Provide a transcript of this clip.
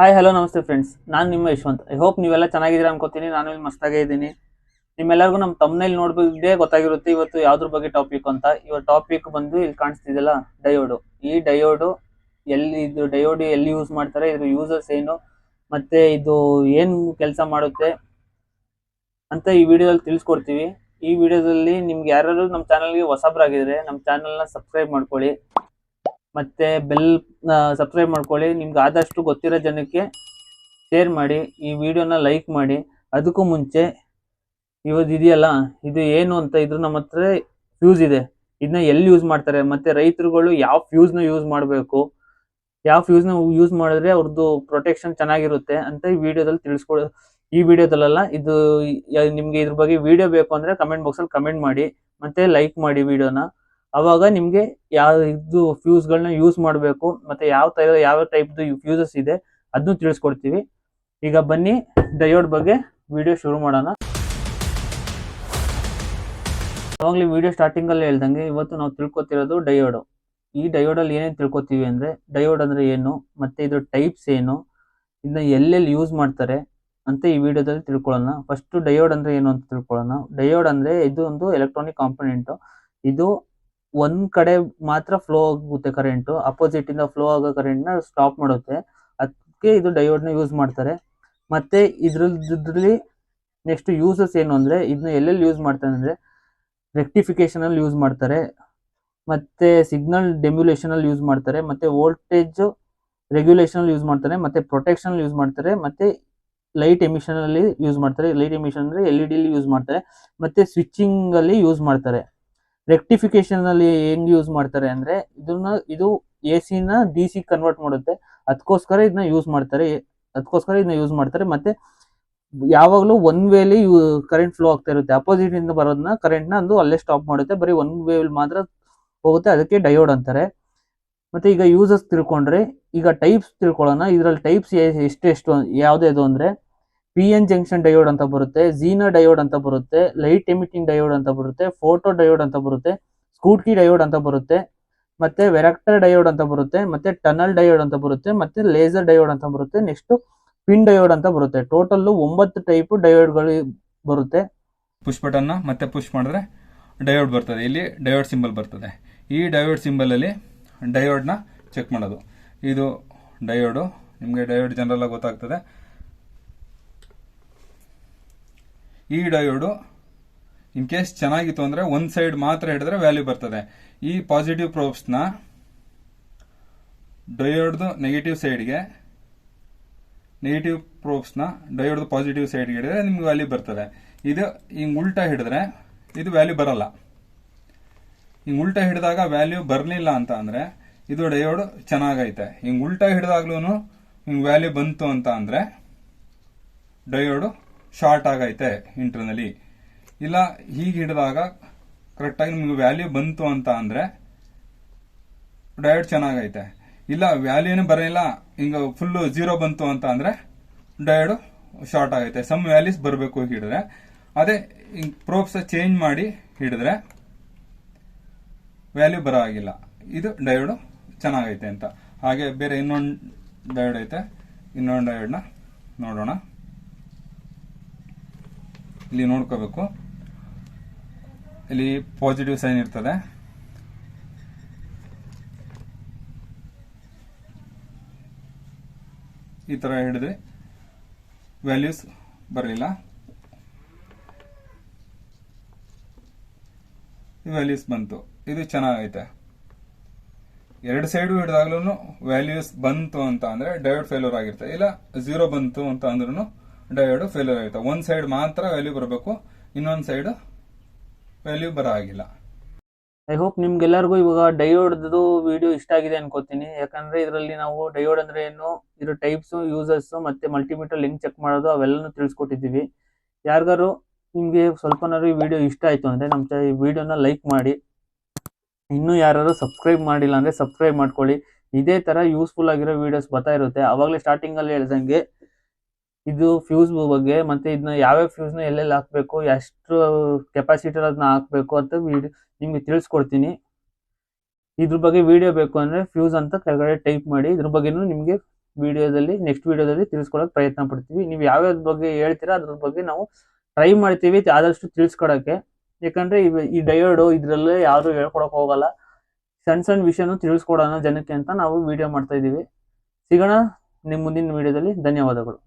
Hi hello ನಮಸ್ತೆ friends ನಾನು ನಿಮ್ಮ ಯಶವಂತ್. ಐ ಹೋಪ್ ನೀವೆಲ್ಲ ಚೆನ್ನಾಗಿದ್ದೀರಾ ಅನ್ಕೋತೀನಿ. ನಾನು ಇಲ್ಲಿ ಮಸ್ತಾಗೇ ಇದ್ದೀನಿ. ನಿಮ್ಮೆಲ್ಲರಿಗೂ ನಮ್ಮ ತಮ್ಮನೇಲಿ ನೋಡ್ಬೋದೇ ಗೊತ್ತಾಗಿರುತ್ತೆ ಇವತ್ತು ಯಾವ್ದ್ರ ಬಗ್ಗೆ ಟಾಪಿಕ್ ಅಂತ. ಇವತ್ತು ಟಾಪಿಕ್ ಬಂದು ಇಲ್ಲಿ ಕಾಣಿಸ್ತಿದೆಯಲ್ಲ ಡಯೋಡು ಈ ಡಯೋಡು ಎಲ್ಲಿ ಇದು ಡಯೋಡ್ ಎಲ್ಲಿ ಯೂಸ್ ಮಾಡ್ತಾರೆ, ಇದ್ರ ಯೂಸರ್ಸ್ ಏನು, ಮತ್ತೆ ಇದು ಏನ್ ಕೆಲಸ ಮಾಡುತ್ತೆ ಅಂತ ಈ ವಿಡಿಯೋದಲ್ಲಿ ತಿಳಿಸ್ಕೊಡ್ತೀವಿ. ಈ ವಿಡಿಯೋದಲ್ಲಿ ನಿಮ್ಗೆ ಯಾರು ನಮ್ಮ ಚಾನಲ್ಗೆ ಹೊಸಬ್ರಾಗಿದ್ರೆ, ನಮ್ಮ ಚಾನಲ್ನ ಸಬ್ಸ್ಕ್ರೈಬ್ ಮಾಡ್ಕೊಳ್ಳಿ. ಮತ್ತೆ ಬೆಲ್ ಸಬ್ಸ್ಕ್ರೈಬ್ ಮಾಡ್ಕೊಳ್ಳಿ. ನಿಮ್ಗೆ ಆದಷ್ಟು ಗೊತ್ತಿರೋ ಜನಕ್ಕೆ ಶೇರ್ ಮಾಡಿ, ಈ ವಿಡಿಯೋನ ಲೈಕ್ ಮಾಡಿ. ಅದಕ್ಕೂ ಮುಂಚೆ ಇವತ್ತು ಇದೆಯಲ್ಲ, ಇದು ಏನು ಅಂತ ಇದ್ರ ನಮ್ಮ ಹತ್ರ ಫ್ಯೂಸ್ ಇದೆ. ಇದನ್ನ ಎಲ್ಲಿ ಯೂಸ್ ಮಾಡ್ತಾರೆ? ಮತ್ತೆ ರೈತರುಗಳು ಯಾವ ಫ್ಯೂಸ್ನ ಯೂಸ್ ಮಾಡಬೇಕು? ಯಾವ ಫ್ಯೂಸ್ನ ಯೂಸ್ ಮಾಡಿದ್ರೆ ಅವ್ರದ್ದು ಪ್ರೊಟೆಕ್ಷನ್ ಚೆನ್ನಾಗಿರುತ್ತೆ ಅಂತ ಈ ವಿಡಿಯೋದಲ್ಲಿ ತಿಳಿಸ್ಕೊಡ, ಈ ವಿಡಿಯೋದಲ್ಲ ಇದು, ನಿಮ್ಗೆ ಇದ್ರ ಬಗ್ಗೆ ವಿಡಿಯೋ ಬೇಕು ಅಂದ್ರೆ ಕಮೆಂಟ್ ಬಾಕ್ಸಲ್ಲಿ ಕಮೆಂಟ್ ಮಾಡಿ. ಮತ್ತೆ ಲೈಕ್ ಮಾಡಿ ವಿಡಿಯೋನ ಅವಾಗ ನಿಮ್ಗೆ ಯಾವ ಇದು ಫ್ಯೂಸ್ಗಳನ್ನ ಯೂಸ್ ಮಾಡಬೇಕು, ಮತ್ತೆ ಯಾವ ತರ, ಯಾವ ಟೈಪ್ದು ಫ್ಯೂಸಸ್ ಇದೆ ಅದನ್ನು ತಿಳಿಸ್ಕೊಡ್ತೀವಿ. ಈಗ ಬನ್ನಿ ಡಯೋಡ್ ಬಗ್ಗೆ ವಿಡಿಯೋ ಶುರು ಮಾಡೋಣ. ಅವಾಗಲೇ ವಿಡಿಯೋ ಸ್ಟಾರ್ಟಿಂಗ್ ಅಲ್ಲಿ ಹೇಳ್ದಂಗೆ ಇವತ್ತು ನಾವು ತಿಳ್ಕೊತಿರೋದು ಡಯೋಡ್ ಈ ಡಯೋಡ್ ಅಲ್ಲಿ ಏನೇನು ತಿಳ್ಕೊತೀವಿ ಅಂದ್ರೆ ಡಯೋಡ್ ಅಂದ್ರೆ ಏನು, ಮತ್ತೆ ಇದ್ರ ಟೈಪ್ಸ್ ಏನು ಇದನ್ನ ಎಲ್ಲೆಲ್ಲಿ ಯೂಸ್ ಮಾಡ್ತಾರೆ ಅಂತ ಈ ವಿಡಿಯೋದಲ್ಲಿ ತಿಳ್ಕೊಳ್ಳೋಣ. ಫಸ್ಟ್ ಡಯೋಡ್ ಅಂದ್ರೆ ಏನು ಅಂತ ತಿಳ್ಕೊಳ್ಳೋಣ. ಡಯೋಡ್ ಅಂದ್ರೆ ಇದು ಒಂದು ಎಲೆಕ್ಟ್ರಾನಿಕ್ ಕಾಂಪೊನೆಂಟ್ ಇದು ಒಂದ್ ಕಡೆ ಮಾತ್ರ ಫ್ಲೋ ಆಗುತ್ತೆ ಕರೆಂಟ್ ಅಪೋಸಿಟ್ ಇಂದ ಫ್ಲೋ ಆಗೋ ಕರೆಂಟ್ನ ಸ್ಟಾಪ್ ಮಾಡುತ್ತೆ. ಅದಕ್ಕೆ ಇದು ಡಯೋಡ್ನ ಯೂಸ್ ಮಾಡ್ತಾರೆ. ಮತ್ತೆ ಇದ್ರಲ್ಲಿ ನೆಕ್ಸ್ಟ್ ಯೂಸಸ್ ಏನು ಅಂದ್ರೆ ಇದನ್ನ ಎಲ್ಲೆಲ್ಲಿ ಯೂಸ್ ಮಾಡ್ತಾರೆ ಅಂದ್ರೆ ರೆಕ್ಟಿಫಿಕೇಶನ್ ಅಲ್ಲಿ ಯೂಸ್ ಮಾಡ್ತಾರೆ. ಮತ್ತೆ ಸಿಗ್ನಲ್ ಡೆಮ್ಯುಲೇಷನ್ ಅಲ್ಲಿ ಯೂಸ್ ಮಾಡ್ತಾರೆ. ಮತ್ತೆ ವೋಲ್ಟೇಜ್ ರೆಗ್ಯುಲೇಷನ್ ಅಲ್ಲಿ ಯೂಸ್ ಮಾಡ್ತಾರೆ. ಮತ್ತೆ ಪ್ರೊಟೆಕ್ಷನ್ ಯೂಸ್ ಮಾಡ್ತಾರೆ. ಮತ್ತೆ ಲೈಟ್ ಎಮಿಷನ್ ಅಲ್ಲಿ ಯೂಸ್ ಮಾಡ್ತಾರೆ. ಲೈಟ್ ಎಮಿಷನ್ ಅಂದ್ರೆ ಎಲ್ ಇ ಯೂಸ್ ಮಾಡ್ತಾರೆ. ಮತ್ತೆ ಸ್ವಿಚಿಂಗ್ ಅಲ್ಲಿ ಯೂಸ್ ಮಾಡ್ತಾರೆ. ರೆಕ್ಟಿಫಿಕೇಶನ್ ಅಲ್ಲಿ ಹೆಂಗ್ ಯೂಸ್ ಮಾಡ್ತಾರೆ ಅಂದ್ರೆ ಇದನ್ನ, ಇದು ಎ ನ ಡಿ ಸಿ ಕನ್ವರ್ಟ್ ಮಾಡುತ್ತೆ. ಅದಕ್ಕೋಸ್ಕರ ಇದನ್ನ ಯೂಸ್ ಮಾಡ್ತಾರೆ. ಅದಕ್ಕೋಸ್ಕರ ಇದನ್ನ ಯೂಸ್ ಮಾಡ್ತಾರೆ. ಮತ್ತೆ ಯಾವಾಗಲೂ ಒನ್ ವೇಲಿ ಕರೆಂಟ್ ಫ್ಲೋ ಆಗ್ತಾ ಇರುತ್ತೆ. ಅಪೋಸಿಟ್ ಇಂದ ಬರೋದನ್ನ ಕರೆಂಟ್ನ ಒಂದು ಅಲ್ಲೇ ಸ್ಟಾಪ್ ಮಾಡುತ್ತೆ. ಬರೀ ಒನ್ ವೇವ್ ಮಾತ್ರ ಹೋಗುತ್ತೆ. ಅದಕ್ಕೆ ಡಯೋಡ್ ಅಂತಾರೆ. ಮತ್ತೆ ಈಗ ಯೂಸಸ್ ತಿಳ್ಕೊಂಡ್ರೆ ಈಗ ಟೈಪ್ಸ್ ತಿಳ್ಕೊಳ್ಳೋಣ. ಇದ್ರಲ್ಲಿ ಟೈಪ್ಸ್ ಎಷ್ಟೆಷ್ಟು ಯಾವ್ದು ಅಂದ್ರೆ ಪಿ ಎನ್ ಜಂಕ್ಷನ್ ಡಯೋಡ್ ಅಂತ ಬರುತ್ತೆ ಝೀನಾ ಡಯೋಡ್ ಅಂತ ಬರುತ್ತೆ ಲೈಟ್ ಎಮಿಟಿಂಗ್ ಡಯೋಡ್ ಅಂತ ಬರುತ್ತೆ ಫೋಟೋ ಡಯೋಡ್ ಅಂತ ಬರುತ್ತೆ ಸ್ಕೂಟ್ಕಿ ಡಯೋಡ್ ಅಂತ ಬರುತ್ತೆ, ಮತ್ತೆ ವೆರಾಕ್ಟರ್ ಡಯೋಡ್ ಅಂತ ಬರುತ್ತೆ, ಮತ್ತೆ ಟನಲ್ ಡಯೋಡ್ ಅಂತ ಬರುತ್ತೆ, ಮತ್ತೆ ಲೇಸರ್ ಡಯೋಡ್ ಅಂತ ಬರುತ್ತೆ ನೆಕ್ಸ್ಟ್ ಪಿನ್ ಡಯೋಡ್ ಅಂತ ಬರುತ್ತೆ. ಟೋಟಲ್ ಒಂಬತ್ತು ಟೈಪ್ ಡಯೋಡ್ಗಳು ಬರುತ್ತೆ. ಪುಷ್ ಬಟನ್ನ ಮತ್ತೆ ಪುಷ್ ಮಾಡಿದ್ರೆ ಡಯೋಡ್ ಬರ್ತದೆ. ಇಲ್ಲಿ ಡಯೋಡ್ ಸಿಂಬಲ್ ಬರ್ತದೆ. ಈ ಡಯೋಡ್ ಸಿಂಬಲಲ್ಲಿ ಡಯೋಡ್ನ ಚೆಕ್ ಮಾಡೋದು. ಇದು ಡಯೋಡು ನಿಮಗೆ ಡಯೋಡ್ ಜನರಲ್ ಆಗಿ ಗೊತ್ತಾಗ್ತದೆ. ಈ ಡಯೋಡು ಇನ್ ಕೇಸ್ ಚೆನ್ನಾಗಿತ್ತು ಅಂದ್ರೆ ಒಂದು ಸೈಡ್ ಮಾತ್ರ ಹಿಡಿದ್ರೆ ವ್ಯಾಲ್ಯೂ ಬರ್ತದೆ. ಈ ಪಾಸಿಟಿವ್ ಪ್ರೋಬ್ಸ್ನ ಡಯೋಡ್ದು ನೆಗೆಟಿವ್ ಸೈಡ್ಗೆ ನೆಗೆಟಿವ್ ಪ್ರೋಬ್ಸ್ನ ಡಯೋಡ್ದು ಪಾಸಿಟಿವ್ ಸೈಡ್ಗೆ ಹಿಡಿದ್ರೆ ನಿಮ್ಗೆ ವ್ಯಾಲ್ಯೂ ಬರ್ತದೆ. ಇದು ಹಿಂಗೆ ಉಲ್ಟಾ ಹಿಡಿದ್ರೆ ಇದು ವ್ಯಾಲ್ಯೂ ಬರಲ್ಲ. ಹಿಂಗೆ ಉಲ್ಟಾ ಹಿಡಿದಾಗ ವ್ಯಾಲ್ಯೂ ಬರಲಿಲ್ಲ ಅಂತ ಅಂದ್ರೆ ಇದು ಡಯೋಡ್ ಚೆನ್ನಾಗೈತೆ. ಹಿಂಗೆ ಉಲ್ಟಾ ಹಿಡಿದಾಗ್ಲೂ ಹಿಂಗ್ ವ್ಯಾಲ್ಯೂ ಬಂತು ಅಂತ ಅಂದ್ರೆ ಡಯೋಡು ಶಾರ್ಟ್ ಆಗೈತೆ ಇಂಟರ್ನಲಿ ಇಲ್ಲ, ಹೀಗೆ ಹಿಡಿದಾಗ ಕರೆಕ್ಟಾಗಿ ನಿಮ್ಗೆ ವ್ಯಾಲ್ಯೂ ಬಂತು ಅಂತ ಅಂದರೆ ಡಯೋಡ್ ಚೆನ್ನಾಗೈತೆ. ಇಲ್ಲ ವ್ಯಾಲ್ಯೂನೇ ಬರಲಿಲ್ಲ, ಹಿಂಗೆ ಫುಲ್ ಜೀರೋ ಬಂತು ಅಂತ ಅಂದರೆ ಡಯೋಡ್ ಶಾರ್ಟ್ ಆಗೈತೆ. ಸಮ್ ವ್ಯಾಲ್ಯೂಸ್ ಬರಬೇಕು ಹಿಡಿದ್ರೆ. ಅದೇ, ಹಿಂಗೆ ಪ್ರೋಪ್ಸ ಚೇಂಜ್ ಮಾಡಿ ಹಿಡಿದ್ರೆ ವ್ಯಾಲ್ಯೂ ಬರೋ ಆಗಿಲ್ಲ ಇದು ಡಯೋಡ್ ಚೆನ್ನಾಗೈತೆ ಅಂತ. ಹಾಗೆ ಬೇರೆ ಇನ್ನೊಂದು ಡಯೋಡ್ ಐತೆ. ಇನ್ನೊಂದು ಡಯೋಡ್ನ ನೋಡೋಣ. ಇಲ್ಲಿ ನೋಡ್ಕೋಬೇಕು. ಇಲ್ಲಿ ಪಾಸಿಟಿವ್ ಸೈನ್ ಇರ್ತದೆ. ಈ ತರ ಹಿಡಿದ್ರೆ ವ್ಯಾಲ್ಯೂಸ್ ಬರಲಿಲ್ಲ. ವ್ಯಾಲ್ಯೂಸ್ ಬಂತು. ಇದು ಚೆನ್ನಾಗೈತೆ. ಎರಡು ಸೈಡು ಹಿಡಿದಾಗ್ಲೂ ವ್ಯಾಲ್ಯೂಸ್ ಬಂತು ಅಂತ ಅಂದ್ರೆ ಡಯೋಡ್ ಫೇಲ್ಯೂರ್ ಆಗಿರ್ತದೆ ಇಲ್ಲ ಝೀರೋ ಬಂತು ಅಂತ ಅಂದ್ರೂ ಡಯೋಡ್ ಫೇಲ್ಯೂರ್ ಆಗುತ್ತೆ ಒಂದ್ ಸೈಡ್ ಮಾತ್ರ ವ್ಯಾಲ್ಯೂ ಬರಬೇಕು, ಇನ್ನೊಂದ್ ಸೈಡ್ ವ್ಯಾಲ್ಯೂ ಬರ ಆಗಿಲ್ಲ ಐ ಹೋಪ್ ನಿಮ್ಗೆಲ್ಲರಿಗೂ ಇವಾಗ ಡಯೋಡ್ದು ವಿಡಿಯೋ ಇಷ್ಟ ಆಗಿದೆ ಅನ್ಕೋತೀನಿ. ಯಾಕಂದ್ರೆ ಇದರಲ್ಲಿ ನಾವು ಡಯೋಡ್ ಅಂದ್ರೆ ಏನು? ಇದ್ರ ಟೈಪ್ಸ್ ಯೂಸರ್ಸ್ ಮತ್ತೆ ಮಲ್ಟಿಮೀಟರ್ ಲಿಂಕ್ ಚೆಕ್ ಮಾಡೋದು ಅವೆಲ್ಲನೂ ತಿಳಿಸ್ಕೊಟ್ಟಿದ್ದೀವಿ. ಯಾರಿಗಾರು ನಿಮ್ಗೆ ಸ್ವಲ್ಪನಾದ್ರು ಈ ವಿಡಿಯೋ ಇಷ್ಟ ಆಯ್ತು ಅಂದ್ರೆ ನಮ್ಮ ಈ ವಿಡಿಯೋನ ಲೈಕ್ ಮಾಡಿ. ಇನ್ನೂ ಯಾರು ಸಬ್ಸ್ಕ್ರೈಬ್ ಮಾಡಿಲ್ಲ ಅಂದ್ರೆ ಸಬ್ಸ್ಕ್ರೈಬ್ ಮಾಡ್ಕೊಳ್ಳಿ. ಇದೇ ತರ ಯೂಸ್ಫುಲ್ ಆಗಿರೋ ವಿಡಿಯೋಸ್ ಬರ್ತಾ ಇರುತ್ತೆ. ಅವಾಗಲೇ ಸ್ಟಾರ್ಟಿಂಗ್ ಅಲ್ಲಿ ಹೇಳ್ದಂಗೆ ಇದು ಫ್ಯೂಸ್ ಬಗ್ಗೆ ಮತ್ತೆ ಇದನ್ನ ಯಾವ್ಯಾವ ಫ್ಯೂಸ್ನ ಎಲ್ಲೆಲ್ಲಿ ಹಾಕ್ಬೇಕು, ಎಷ್ಟು ಕೆಪಾಸಿಟರ್ ಅದನ್ನ ಹಾಕ್ಬೇಕು ಅಂತ ವಿಡಿಯೋ ನಿಮ್ಗೆ ತಿಳಿಸ್ಕೊಡ್ತೀನಿ. ಇದ್ರ ಬಗ್ಗೆ ವಿಡಿಯೋ ಬೇಕು ಅಂದ್ರೆ ಫ್ಯೂಸ್ ಅಂತ ಕೆಳಗಡೆ ಟೈಪ್ ಮಾಡಿ, ಇದ್ರ ಬಗ್ಗೆನೂ ನಿಮ್ಗೆ ವಿಡಿಯೋದಲ್ಲಿ ನೆಕ್ಸ್ಟ್ ವಿಡಿಯೋದಲ್ಲಿ ತಿಳಿಸ್ಕೊಡೋಕೆ ಪ್ರಯತ್ನ ಪಡ್ತೀವಿ. ನೀವು ಯಾವ್ಯಾವ್ದ ಬಗ್ಗೆ ಹೇಳ್ತೀರಾ, ಅದ್ರ ಬಗ್ಗೆ ನಾವು ಟ್ರೈ ಮಾಡ್ತೀವಿ, ಆದಷ್ಟು ತಿಳಿಸ್ಕೊಡಕ್ಕೆ ಯಾಕಂದ್ರೆ ಈ ಡಯೋಡು ಇದ್ರಲ್ಲೇ ಯಾರು ಹೇಳ್ಕೊಡಕ್ ಹೋಗಲ್ಲ. ಸಣ್ಣ ಸಣ್ಣ ವಿಷಯನೂ ತಿಳಿಸ್ಕೊಡೋಣ ಜನಕ್ಕೆ ಅಂತ ನಾವು ವಿಡಿಯೋ ಮಾಡ್ತಾ ಇದೀವಿ ಸಿಗೋಣ ನಿಮ್ಮ ಮುಂದಿನ ವಿಡಿಯೋದಲ್ಲಿ ಧನ್ಯವಾದಗಳು.